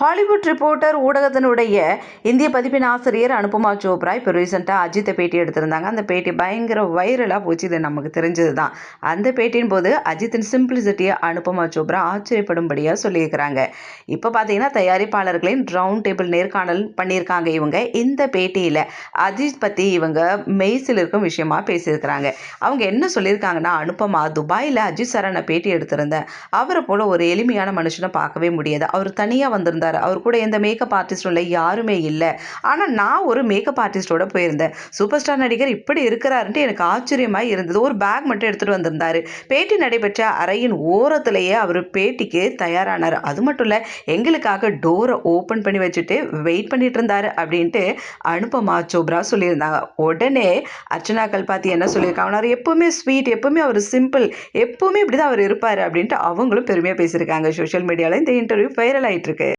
Hollywood reporter ஊடகத்தினுடைய இந்திய பதிப்பின் ஆசிரியர் அனுபமா சோப்ரா இப்போ ரீசெண்டாக அஜித்தை பேட்டி எடுத்திருந்தாங்க. அந்த பேட்டி பயங்கர வைரலாக போச்சு. இது நமக்கு தெரிஞ்சது தான் அந்த பேட்டியின் போது அஜித்தின் சிம்பிளிசிட்டியை அனுபமா சோப்ரா ஆச்சரியப்படும்படியாக சொல்லியிருக்கிறாங்க. இப்போ பார்த்தீங்கன்னா தயாரிப்பாளர்களின் ரவுண்ட் டேபிள் நேர்காணல் பண்ணியிருக்காங்க இவங்க. இந்த பேட்டியில் அஜித் பற்றி இவங்க மெய்சில் இருக்கும் விஷயமா பேசியிருக்கிறாங்க. அவங்க என்ன சொல்லியிருக்காங்கன்னா அனுபமா துபாயில் அஜித் சாரை நான் பேட்டி எடுத்திருந்தேன். அவரை போல் ஒரு எளிமையான மனுஷனை பார்க்கவே முடியாது. அவர் தனியாக வந்திருந்தார் அவர் கூட எந்த மேக்கப் ஆர்டிஸ்டும் இல்லை யாருமே இல்லை. ஆனால் நான் ஒரு மேக்கப் ஆர்டிஸ்டோட போயிருந்தேன். சூப்பர் ஸ்டார் நடிகர் இப்படி இருக்கிறாருன்ட்டு எனக்கு ஆச்சரியமாக இருந்தது. ஒரு பேக் மட்டும் எடுத்துகிட்டு வந்திருந்தார். பேட்டி நடைபெற்ற அறையின் ஓரத்திலேயே அவர் பேட்டிக்கு தயாரானார். அது மட்டும் இல்லை எங்களுக்காக டோரை ஓப்பன் பண்ணி வச்சுட்டு வெயிட் பண்ணிட்டு இருந்தார் அப்படின்ட்டு அனுபமா சோப்ரா சொல்லியிருந்தாங்க. உடனே அர்ச்சனா கல்பாத்தி என்ன சொல்லியிருக்காங்க? அவர் எப்பவுமே ஸ்வீட் எப்பவுமே அவர் சிம்பிள் எப்பவுமே இப்படி தான் அவர் இருப்பார் அப்படின்ட்டு அவங்களும் பெருமையாக பேசியிருக்காங்க. சோஷியல் மீடியாவில் இந்த இன்டர்வியூ வைரல் ஆயிட்டு இருக்கு